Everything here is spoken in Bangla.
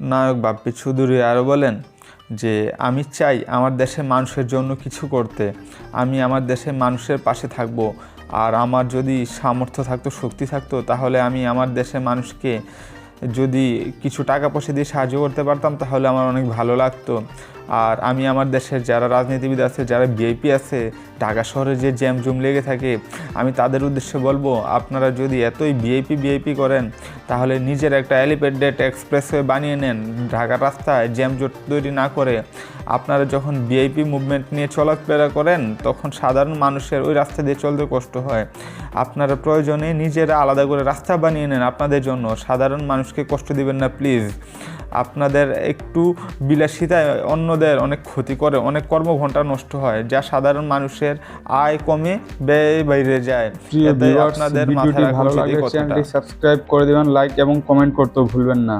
নায়ক বাপ্পি চৌধুরী আরও বলেন যে, আমি চাই আমার দেশের মানুষের জন্য কিছু করতে। আমি আমার দেশের মানুষের পাশে থাকব। আর আমার যদি সামর্থ্য থাকতো, শক্তি থাকতো, তাহলে আমি আমার দেশের মানুষকে যদি কিছু টাকা পয়সা দিয়ে সাহায্য করতে পারতাম, তাহলে আমার অনেক ভালো লাগতো। আর আমি আমার দেশের যারা রাজনীতিবিদ আছে, যারা বিআইপি আছে, ঢাকা শহরে যে জ্যাম জুম লেগে থাকে, আমি তাদের উদ্দেশ্যে বলব, আপনারা যদি এতই ভিআইপি ভিআইপি করেন, তাহলে নিজের একটা এলিভেটেড এক্সপ্রেসওয়ে বানিয়ে নেন, ঢাকার রাস্তায় জ্যাম জট তৈরি না করে। আপনারা যখন ভিআইপি মুভমেন্ট নিয়ে চলাফেরা করেন, তখন সাধারণ মানুষের ওই রাস্তা দিয়ে চলতে কষ্ট হয়। আপনারা প্রয়োজনে নিজেরা আলাদা করে রাস্তা বানিয়ে নেন আপনাদের জন্য। সাধারণ মানুষকে কষ্ট দিবেন না প্লিজ আপনাদের একটু বিলাসিতায় অন্যদের অনেক ক্ষতি করে অনেক কর্মঘণ্টা নষ্ট হয় যা সাধারণ মানুষের আয় কমে ব্যয় বাইরে যায় আপনাদের ভালো কথাটা। চ্যানেলটি সাবস্ক্রাইব করে দিবেন লাইক এবং কমেন্ট করতেও ভুলবেন না